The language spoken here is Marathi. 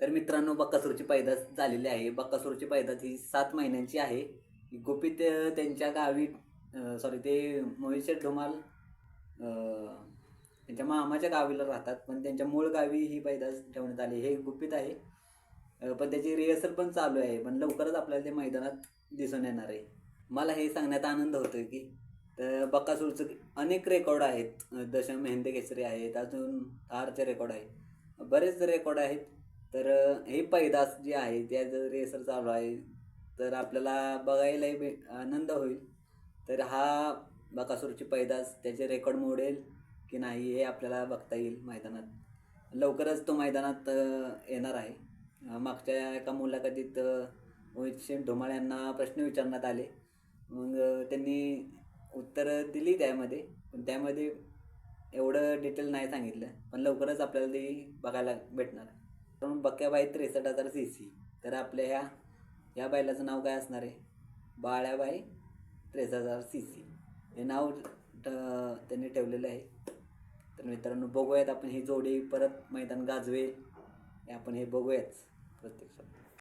तर मित्रांनो बक्कासूरची पैदास झालेली आहे. बक्कासूरची पैदास ही सात महिन्यांची आहे. गुपित त्यांच्या गावी सॉरी ते मोहिशे ढोमाल धुमाल त्यांच्या मामाच्या गावीला राहतात. पण त्यांच्या मूळ गावी ही पैदास ठेवण्यात आली. हे गुपित आहे. पण त्याची रिहर्सल पण चालू आहे. पण लवकरच आपल्याला ते मैदानात दिसून येणार आहे. मला हे सांगण्यात आनंद होतो की तर बक्कासूरचं अनेक रेकॉर्ड आहेत. दशम मेहंदे केसरी आहेत अजून थारचे रेकॉर्ड आहे बरेच रेकॉर्ड आहेत. तर हे पैदास जे आहे त्या जर रेसर चालू आहे. तर आपल्याला बघायलाही भे आनंद होईल. तर हा बकासूरची पैदास त्याचे रेकॉर्ड मोडेल की नाही हे आपल्याला बघता येईल मैदानात. लवकरच तो मैदानात येणार आहे. मागच्या एका मुलाखतीत मोहित शेठ धुमाळ यांना प्रश्न विचारण्यात आले. मग त्यांनी उत्तरं दिली त्यामध्ये पण त्यामध्ये एवढं डिटेल नाही सांगितलं. पण लवकरच आपल्याला ती बघायला भेटणार. आहे पण बक्याबाई त्रेसष्ट हजार सी सी. तर आपल्या ह्या ह्या बैलाचं नाव काय असणार आहे? बाळ्याबाई त्रेसष्ट हजार सी सी. हे नाव ट- त्यांनी ठेवलेलं आहे. तर मित्रांनो बघूयात आपण ही जोडी परत मैदान गाजवेल. हे आपण हे बघूयाच प्रत्यक्षात.